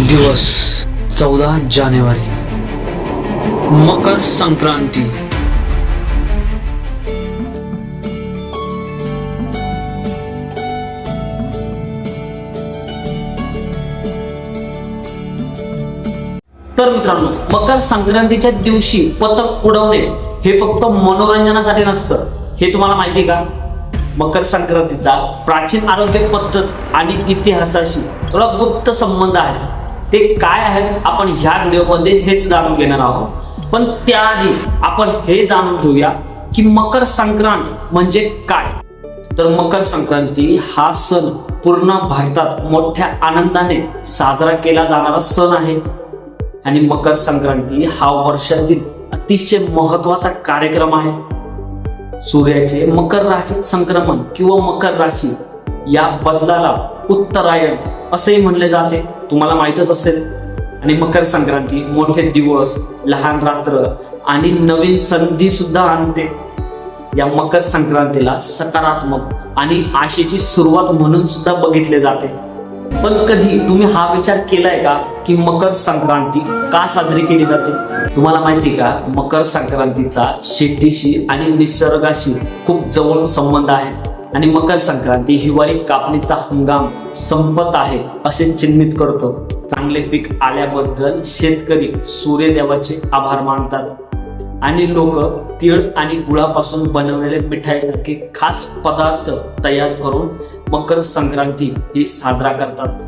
दिवस चौदा जानेवारी. मकर संक्रांती. तर मित्रांनो मकर संक्रांतीच्या दिवशी पतंग उडवणे हे फक्त मनोरंजनासाठी नसतं. हे तुम्हाला माहिती आहे का? मकर संक्रांतीचा प्राचीन आरोग्य पद्धत आणि इतिहासाशी थोडा गुप्त संबंध आहे. ते काय आहेत आपण ह्या व्हिडिओमध्ये हेच जाणून घेणार आहोत. पण त्याआधी आपण हे जाणून घेऊया की मकर संक्रांत म्हणजे काय? तर मकर संक्रांती हा सण पूर्ण भारतात मोठ्या आनंदाने साजरा केला जाणारा सण आहे. आणि मकर संक्रांती हा वर्षातील अतिशय महत्त्वाचा कार्यक्रम आहे. सूर्याचे मकर राशीत संक्रमण किंवा मकर राशी या बदलाला उत्तरायण असेही म्हणले जाते. तुम्हाला माहीतच असेल. आणि मकर संक्रांती मोठे दिवस लहान रात्र आणि नवीन संधी सुद्धा आणते. या मकर संक्रांतीला सकारात्मक आणि आशेची सुरुवात म्हणून सुद्धा बघितले जाते. पण कधी तुम्ही हा विचार केलाय का की मकर संक्रांती का साजरी केली जाते? तुम्हाला माहिती का? मकर संक्रांतीचा शेतीशी आणि निसर्गाशी खूप जवळ संबंध आहे. आणि मकर संक्रांती हिवाळी कापणीचा हंगाम संपत आहे असे चिन्हित करतो. चांगले पीक आल्याबद्दल शेतकरी सूर्यदेवाचे आभार मानतात. आणि लोक तीळ आणि गुळापासून बनवलेले मिठाईसारखे खास पदार्थ तयार करून मकर संक्रांती ही साजरा करतात.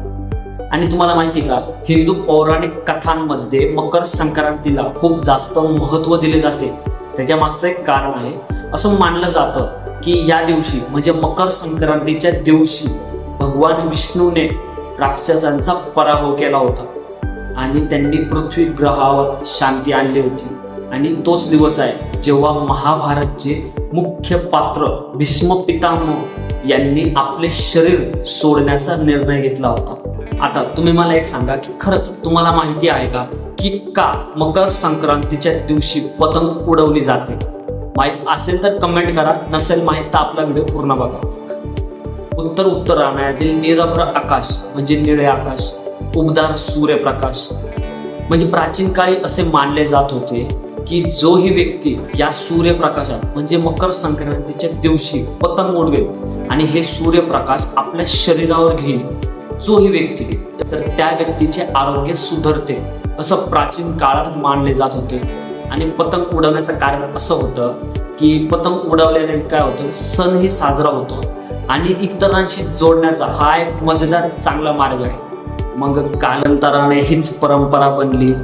आणि तुम्हाला माहिती का हिंदू पौराणिक कथांमध्ये मकर संक्रांतीला खूप जास्त महत्त्व दिले जाते. त्याच्या मागचं एक कारण आहे असं मानलं जातं की या दिवशी म्हणजे मकर संक्रांतीच्या दिवशी भगवान विष्णूने राक्षसांचा पराभव केला होता. आणि त्यांनी पृथ्वी ग्रहावर शांती आणली होती. आणि तोच दिवस आहे जेव्हा महाभारतचे मुख्य पात्र भीष्म पितामह यांनी आपले शरीर सोडण्याचा निर्णय घेतला होता. आता तुम्ही मला एक सांगा की खरंच तुम्हाला माहिती आहे का की का मकर संक्रांतीच्या दिवशी पतंग उडवली जाते? माहीत असेल तर कमेंट करा. नसेल माहीत तर आपला व्हिडिओ पूर्ण बघा. उत्तर उत्तरायणातील निरभ्र आकाश म्हणजे निळे आकाश उबदार सूर्यप्रकाश. म्हणजे प्राचीन काळी असे मानले जात होते की जो ही व्यक्ती या सूर्यप्रकाशात म्हणजे मकर संक्रांतीच्या दिवशी पतंग उडवेल आणि हे सूर्यप्रकाश आपल्या शरीरावर घेईल. जो ही व्यक्ती तर त्या व्यक्तीचे आरोग्य सुधारते असं प्राचीन काळात मानले जात होते. आणि पतंग उडवण्याचं कारण असं होतं की पतंग उडवल्याने काय होतं? सणही साजरा होतो आणि इतरांशी जोडण्याचा हा एक मजेदार चांगला मार्ग आहे. मग कालांतराने हीच परंपरा बनली.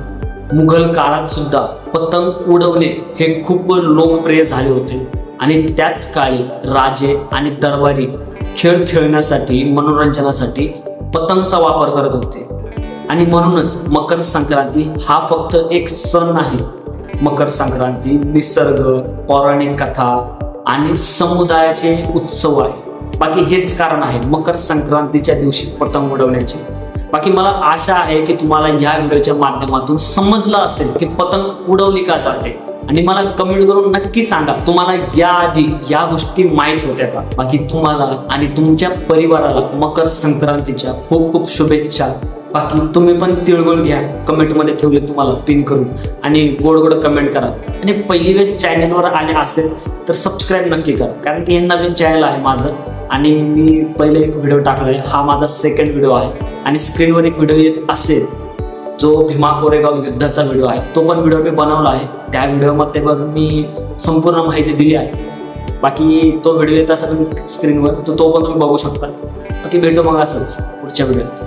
मुघल काळात सुद्धा पतंग उडवणे हे खूप लोकप्रिय झाले होते. आणि त्याच काळी राजे आणि दरबारी खेळ खेळण्यासाठी मनोरंजनासाठी पतंगचा वापर करत होते. आणि म्हणूनच मकर संक्रांती हा फक्त एक सण नाही मकर संक्रांती निसर्ग पौराणिक कथा आणि समुदायाचे उत्सव आहे. बाकी हेच कारण आहे मकर संक्रांतीच्या दिवशी पतंग उडवण्याचे. बाकी मला आशा आहे की तुम्हाला या व्हिडिओच्या माध्यमातून समजलं असेल की पतंग उडवली का जाते. आणि मला कमेंट करून नक्की सांगा तुम्हाला याआधी या गोष्टी माहीत होत्या का? बाकी तुम्हाला आणि तुमच्या परिवाराला मकर संक्रांतीच्या खूप खूप शुभेच्छा. बाकी तुम्ही पण तिळगुळ घ्या कमेंटमध्ये ठेवले तुम्हाला पिन करून. आणि गोड गोड कमेंट करा. आणि पहिली वेळ चॅनलवर आले असेल तर सबस्क्राईब नक्की करा. कारण की हे नवीन चॅनल आहे माझं. आणि मी पहिले एक व्हिडिओ टाकलाय हा माझा सेकंड व्हिडिओ आहे. आणि स्क्रीनवर एक व्हिडिओ येत असेल जो भीमा कोरेगाव युद्धाचा व्हिडिओ आहे तो पण व्हिडिओ मी बनवला आहे. त्या व्हिडिओमध्ये पण मी संपूर्ण माहिती दिली आहे. बाकी तो व्हिडिओ येत असेल स्क्रीनवर तर तो पण तुम्ही बघू शकता. बाकी भेटू मग असंच पुढच्या व्हिडिओत.